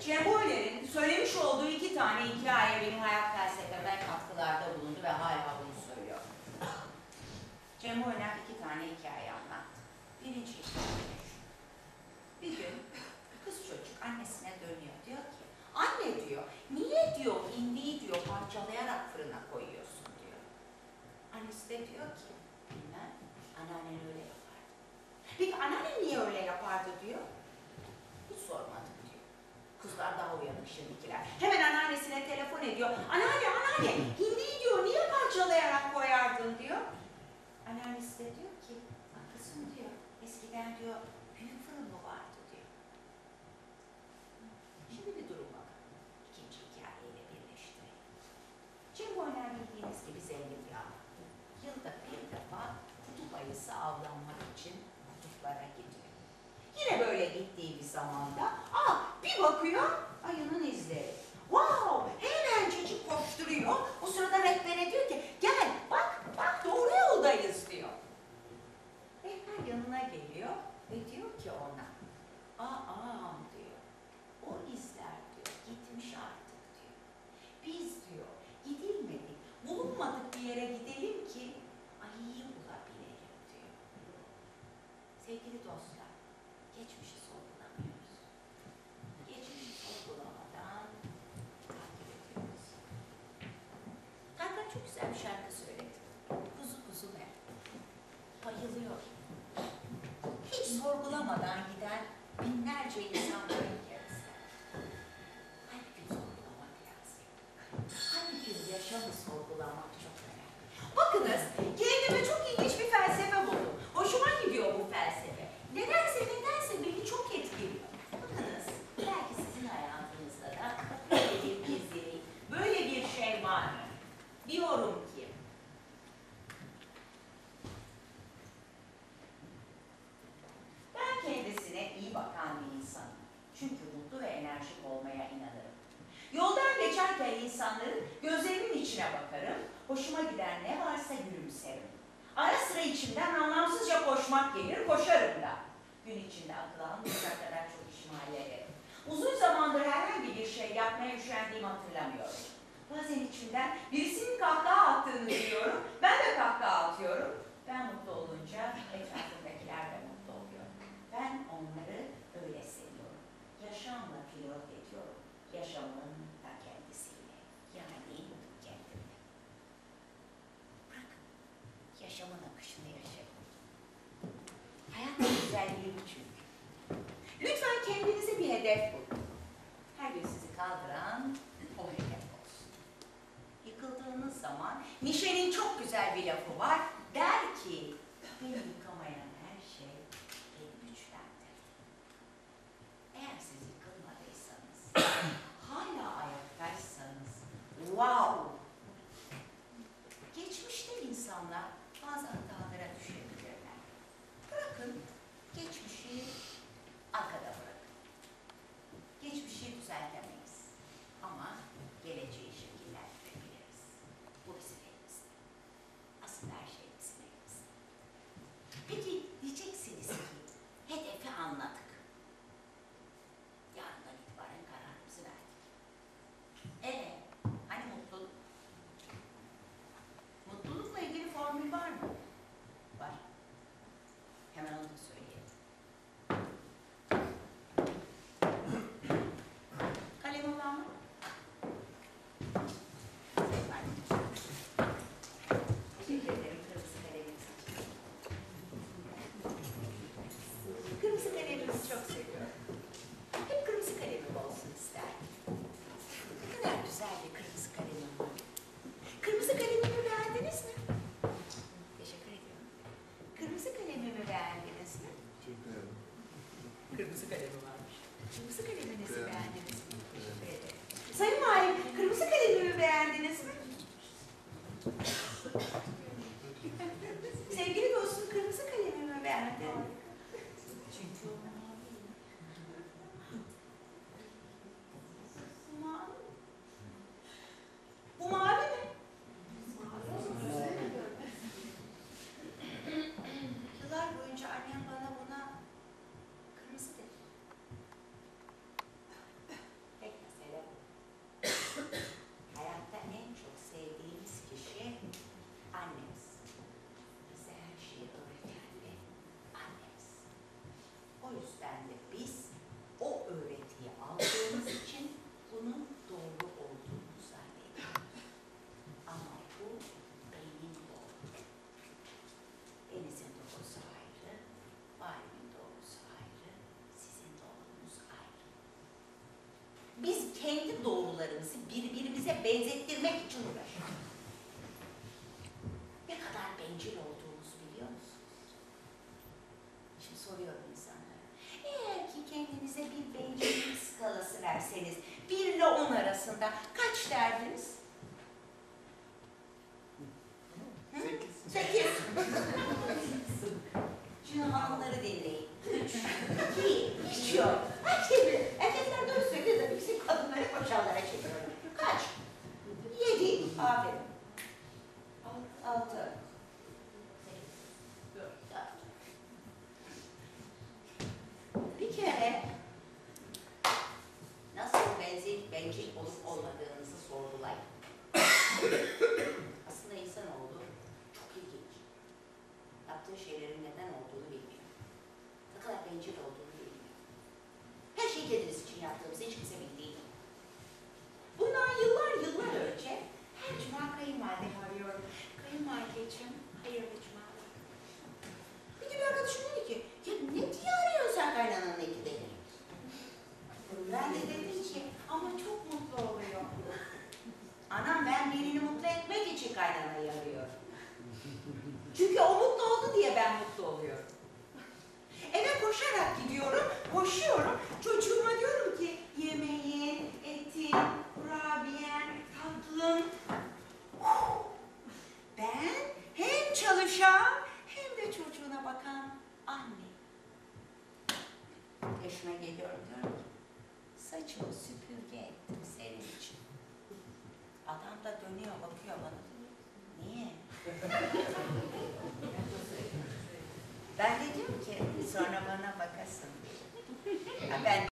Cem söylemiş olduğu iki tane hikaye benim hayat felsefeme katkılarda bulundu ve hala bunu söylüyor. Cem iki tane hikaye anlattı. Birinci hikaye. Bir gün kız çocuk annesine dönüyor. Diyor ki, anne diyor, niye diyor hindiyi diyor parçalayarak fırına koyuyorsun diyor. Annesi de diyor ki, bilmem, anneannen öyle yapardı. Peki anneannen niye öyle yapardı diyor. Ediyor. Anneanne, anneanne, hindiyi diyor, niye parçalayarak koyardın diyor. Anneannesi de diyor ki, "Bak kızım diyor, eskiden diyor, büyük fırın mı vardı diyor. Şimdi bir durum bakalım. İkinci hikayeyle birleştirelim. Cem Boyner bildiğiniz gibi zengin bir adam. Yılda bir defa kutup ayısı avlanmak için kutuplara gidiyor. Yine böyle gittiği bir zamanda, aa bir bakıyor ayının izleri. Wow! Hemen çocuk koşturuyor. O sırada rehbere diyor ki, gel bak, bak doğru yoldayız diyor. Rehber yanına geliyor ve diyor ki ona, aa diyor, o izler diyor, gitmiş artık diyor. Biz diyor, gidilmedik, bulunmadık bir yere gidelim ki ayıyı bulabilelim diyor. Sevgili dostlar, geçmişi çok güzel bir şarkı söyledi. Kuzu kuzu ver. Bayılıyor. Hiç sorgulamadan giden binlerce insanların yarısı. Halbuki sorgulamak lazım. Halbuki yaşamı sorgulamak çok önemli. Bakınız, kendime çok ilginç bir felsefe buldum. Hoşuma gidiyor bu felsefe. Nedense nedense beni çok etkiliyor. Bakınız, belki sizin hayatınızda da böyle bir gizlilik, böyle bir şey var mı? Diyorum ki, ben kendisine iyi bakan bir insanım. Çünkü mutlu ve enerjik olmaya inanırım. Yoldan geçerken insanların gözlerimin içine bakarım, hoşuma giden ne varsa gülümserim. Ara sıra içimden anlamsızca koşmak gelir, koşarım da. Gün içinde akıl almayacak kadar çok işimi hallederim. Uzun zamandır herhangi bir şey yapmaya üşendiğimi hatırlamıyorum. Bazen içimden birisinin kahkaha attığını duyuyorum, ben de kahkaha atıyorum. Ben mutlu olunca etrafımdakiler de mutlu oluyor. Ben onları öyle seviyorum. Yaşamla flört ediyorum. Yaşamın ta kendisiyle. Yani kendimle. Bırakın. Yaşamın akışını yaşayın. Hayatın güzelliği çünkü. Lütfen kendinize bir hedef bulun. Her gün sizi kaldıran o hedef olsun. Yıkıldığınız zaman Nietzsche'nin çok güzel bir lafı var. Der ki, beni yıkamayan her şey beni güçlendirir. Eğer siz yıkılmadıysanız, hala ayaktaysanız, wow! Geçmişte insanlar bazı hatalara düşebilirler. Bırakın, geçmişi arkada bırakın. Geçmişi düzeltemeyiz. Ama geleceği şekillendirebiliriz. Bu bizim elimizde. Aslında her şey bizim elimizde. Peki diyeceksiniz ki hedefi anladık. Yarından itibaren kararımızı verdik. Ee, hani mutluluk? Mutlulukla ilgili formül var mı? Var. Hemen onu da söyleyelim. Kalem olan mı? Var. Teşekkür ederim kırmızı kaleminiz için. Kırmızı kalemimizi çok seviyorum. Hep kırmızı kalemim olsun isterdim. Ne kadar güzel bir kırmızı kalemim var. Kırmızı kalemimi beğendiniz mi? Teşekkür ediyorum. Kırmızı kalemimi beğendiniz mi? Kırmızı kalemi varmış. Kırmızı kaleminizi Beğendim. beğendiniz mi? Ederim. Sayın Valim, kırmızı kalemimi beğendiniz mi? Sevgili dostum, kırmızı kalemimi beğendin? Çünkü O yüzden de biz o öğretiyi aldığımız için bunun doğru olduğunu zannediyoruz. Ama bu benim doğru. Deniz'in doğrusu ayrı, Bari'nin doğrusu ayrı, sizin doğrunuz ayrı. Biz kendi doğrularımızı birbirimize benzettirmek için uğraşıyoruz. Arasında kaç derdiniz? Sekiz. Sekiz. Şimdi hanımları dinleyin. Üç, iki, hiç yok. Kaç kaynanayı arıyorum. Çünkü o mutlu oldu diye ben mutlu oluyorum. Eve koşarak gidiyorum, koşuyorum. Çocuğuma diyorum ki yemeğin, etin, kurabiyen, tatlım. Ben hem çalışan hem de çocuğuna bakan anne. Eşime geliyorum diyorum ki saçımı süpürge ettim senin için. Adam da dönüyor bakıyor bana? Ben de diyorum ki sonra bana bakasın. Ha, ben